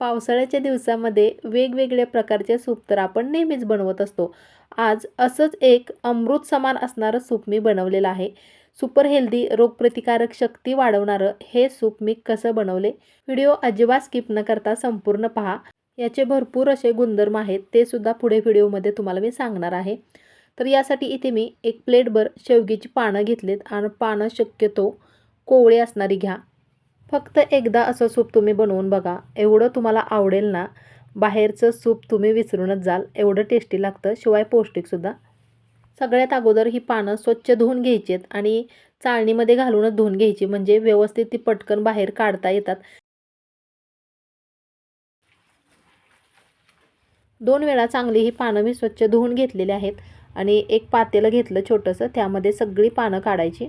पावसाळ्याच्या दिवसामध्ये वेगवेगळ्या प्रकारचे सूप तर आपण नेहमीच बनवत असतो. आज असंच एक अमृत समान असणारं सूप मी बनवलेलं आहे. सुपर हेल्दी रोगप्रतिकारक शक्ती वाढवणारं हे सूप मी कसं बनवले? व्हिडिओ अजिबात स्किप न करता संपूर्ण पहा. याचे भरपूर असे गुणधर्म आहेत ते सुद्धा पुढे व्हिडिओमध्ये तुम्हाला मी सांगणार आहे. तर यासाठी इथे मी एक प्लेटभर शेवगीची पानं घेतलीत आणि पानं शक्यतो कोवळी असणारी घ्या. फक्त एकदा असं सूप तुम्ही बनवून बघा. एवढं तुम्हाला आवडेल ना बाहेरचं सूप तुम्ही विसरूनच जाल. एवढं टेस्टी लागतं शिवाय पौष्टिकसुद्धा सगळ्यात अगोदर ही पानं स्वच्छ धुवून घ्यायची आहेत आणि चाळणीमध्ये घालूनच धुवून घ्यायची. म्हणजे व्यवस्थित ती पटकन बाहेर काढता येतात. दोन वेळा चांगली ही पानं मी स्वच्छ धुवून घेतलेली आहेत आणि एक पातेलं घेतलं छोटंसं. त्यामध्ये सगळी पानं काढायची.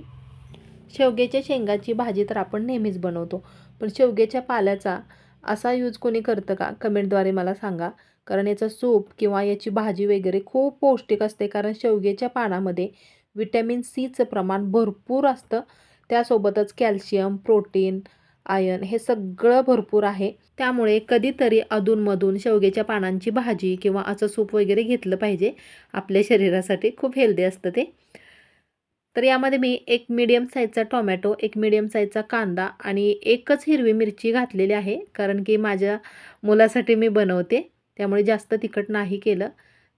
शेवग्याच्या शेंगाची भाजी तर आपण नेहमीच बनवतो. पण शेवग्याच्या पाल्याचा असा यूज कोणी करतं का? कमेंटद्वारे मला सांगा. कारण याचं सूप किंवा याची भाजी वगैरे खूप पौष्टिक असते. कारण शेवग्याच्या पानामध्ये विटॅमिन सीचं प्रमाण भरपूर असतं. त्यासोबतच कॅल्शियम प्रोटीन आयन हे सगळं भरपूर आहे. त्यामुळे कधीतरी अधूनमधून शेवग्याच्या पानांची भाजी किंवा असं सूप वगैरे घेतलं पाहिजे. आपल्या शरीरासाठी खूप हेल्दी असतं ते. तर यामध्ये मी एक मीडियम साईजचा टोमॅटो एक मीडियम साईजचा कांदा आणि एकच हिरवी मिरची घातलेली आहे. कारण की माझ्या मुलासाठी मी बनवते त्यामुळे जास्त तिखट नाही केलं.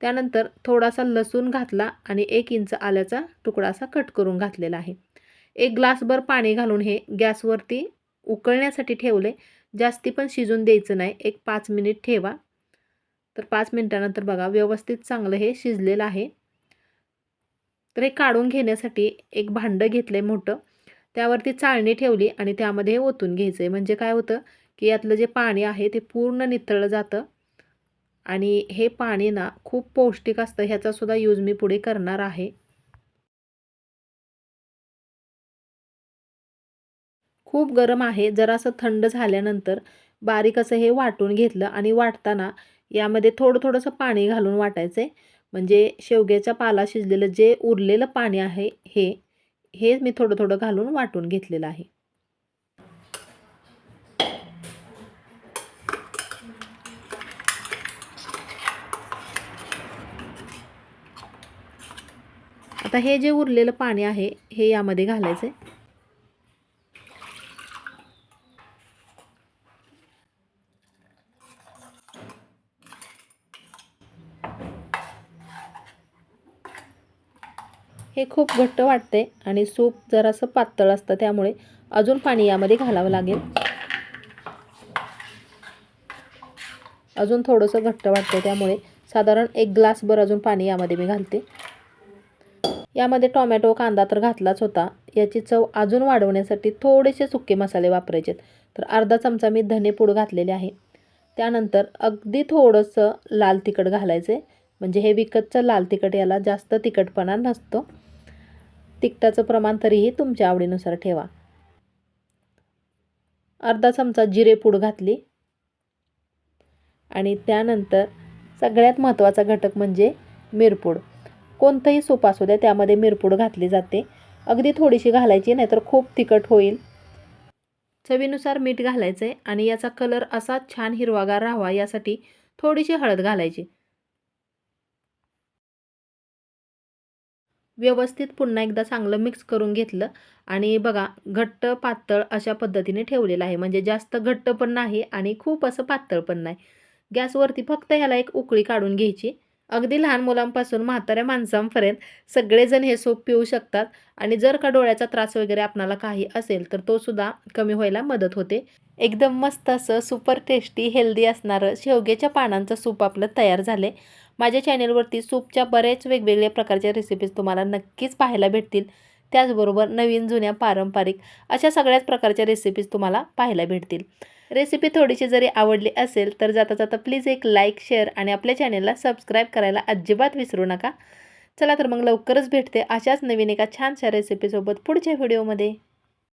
त्यानंतर थोडासा लसूण घातला आणि एक इंच आल्याचा तुकडा असा कट करून घातलेला आहे. एक ग्लासभर पाणी घालून हे गॅसवरती उकळण्यासाठी ठेवले. जास्ती पण शिजून द्यायचं नाही. एक पाच मिनिट ठेवा. तर पाच मिनटानंतर बघा व्यवस्थित चांगलं हे शिजलेलं आहे. तर हे काढून घेण्यासाठी एक भांडं घेतलं आहे मोठं. त्यावरती चाळणी ठेवली आणि त्यामध्ये हे ओतून घ्यायचं आहे म्हणजे काय होतं की यातलं जे पाणी आहे ते पूर्ण नितळलं जातं. आणि हे पाणी ना खूप पौष्टिक असतं. ह्याचासुद्धा यूज मी पुढे करणार आहे. खूप गरम आहे. जरासं थंड झाल्यानंतर बारीक असं हे वाटून घेतलं आणि वाटताना यामध्ये थोडं थोडंसं पाणी घालून वाटायचं आहे म्हणजे शेवग्याचा पाला शिजलेलं जे उरलेलं पाणी आहे हे हे मी थोडं थोडं घालून वाटून घेतलेलं आहे. आता हे जे उरलेलं पाणी आहे हे यामध्ये घालायचं आहे हे खूप घट्ट वाटते आणि सूप जरासं पातळ असतं त्यामुळे अजून पाणी यामध्ये घालावं लागेल. अजून थोडंसं घट्ट वाटतं त्यामुळे साधारण एक ग्लासभर अजून पाणी यामध्ये मी घालते. यामध्ये टोमॅटो कांदा तर घातलाच होता. याची चव अजून वाढवण्यासाठी थोडेसे सुके मसाले वापरायचे तर अर्धा चमचा मी धनेपूड घातलेले आहे. त्यानंतर अगदी थोडंसं लाल तिखट घालायचे म्हणजे हे विकतचं लाल तिखट याला जास्त तिखटपणा नसतो. तिखटाचं प्रमाण तरीही तुमच्या आवडीनुसार ठेवा. अर्धा चमचा जिरेपूड घातली. आणि त्यानंतर सगळ्यात महत्त्वाचा घटक म्हणजे मिरपूड. कोणतंही सूप असू द्या त्यामध्ये मिरपूड घातली जाते. अगदी थोडीशी घालायची नाहीतर खूप तिखट होईल. चवीनुसार मीठ घालायचं आहे आणि याचा कलर असा छान हिरवागार राहावा यासाठी थोडीशी हळद घालायची. व्यवस्थित पुन्हा एकदा चांगलं मिक्स करून घेतलं. आणि बघा घट्ट पातळ अशा पद्धतीने ठेवलेलं आहे. म्हणजे जास्त घट्ट पण नाही आणि खूप असं पातळ पण नाही. गॅसवरती फक्त ह्याला एक उकळी काढून घ्यायची. अगदी लहान मुलांपासून म्हाताऱ्या माणसांपर्यंत सगळेजण हे सूप पिऊ शकतात आणि जर का डोळ्याचा त्रास वगैरे आपणाला काही असेल तर तो सुद्धा कमी व्हायला मदत होते. एकदम मस्त असं सुपर टेस्टी हेल्दी असणारं शेवग्याच्या पानांचं सूप आपलं तयार झाले. माझ्या चॅनेलवरती सूपच्या बरेच वेगवेगळ्या प्रकारच्या रेसिपीज तुम्हाला नक्कीच पाहायला भेटतील. त्याचबरोबर नवीन जुन्या पारंपरिक अशा सगळ्याच प्रकारच्या रेसिपीज तुम्हाला पाहायला भेटतील. रेसिपी थोडीशी जरी आवडली असेल तर जाता जाता प्लीज एक लाईक शेअर आणि आपल्या चॅनेलला सबस्क्राईब करायला अजिबात विसरू नका. चला तर मग लवकरच भेटते अशाच नवीन एका छानशा रेसिपीसोबत पुढच्या व्हिडिओमध्ये